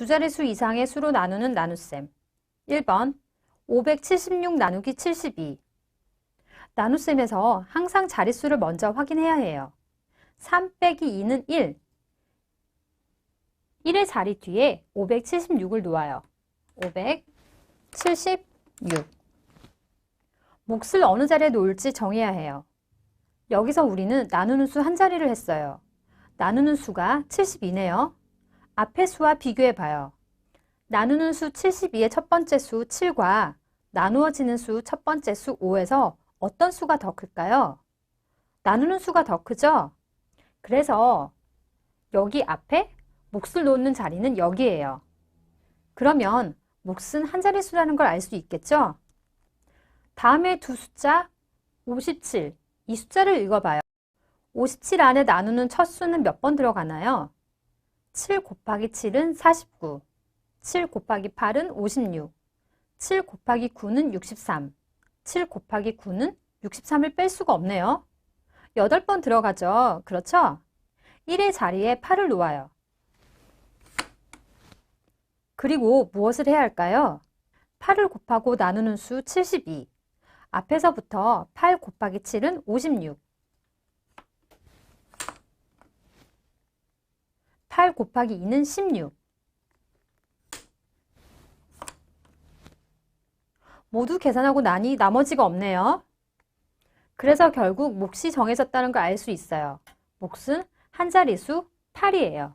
두 자릿수 이상의 수로 나누는 나눗셈. 1번 576 나누기 72 나눗셈에서 항상 자릿수를 먼저 확인해야 해요. 3 빼기 2는 1 1의 자리 뒤에 576을 놓아요. 576 몫을 어느 자리에 놓을지 정해야 해요. 여기서 우리는 나누는 수 한 자리를 했어요. 나누는 수가 72네요. 앞의 수와 비교해 봐요. 나누는 수 72의 첫 번째 수 7과 나누어지는 수 첫 번째 수 5에서 어떤 수가 더 클까요? 나누는 수가 더 크죠? 그래서 여기 앞에 몫을 놓는 자리는 여기예요. 그러면 몫은 한 자릿수라는 걸 알 수 있겠죠? 다음에 두 숫자 57, 이 숫자를 읽어봐요. 57 안에 나누는 첫 수는 몇 번 들어가나요? 7 곱하기 7은 49, 7 곱하기 8은 56, 7 곱하기 9는 63, 7 곱하기 9는 63을 뺄 수가 없네요. 8번 들어가죠. 그렇죠? 1의 자리에 8을 놓아요. 그리고 무엇을 해야 할까요? 8을 곱하고 나누는 수 72. 앞에서부터 8 곱하기 7은 56. 8 곱하기 2는 16. 모두 계산하고 나니 나머지가 없네요. 그래서 결국 몫이 정해졌다는 걸 알 수 있어요. 몫은 한 자릿수 8이에요.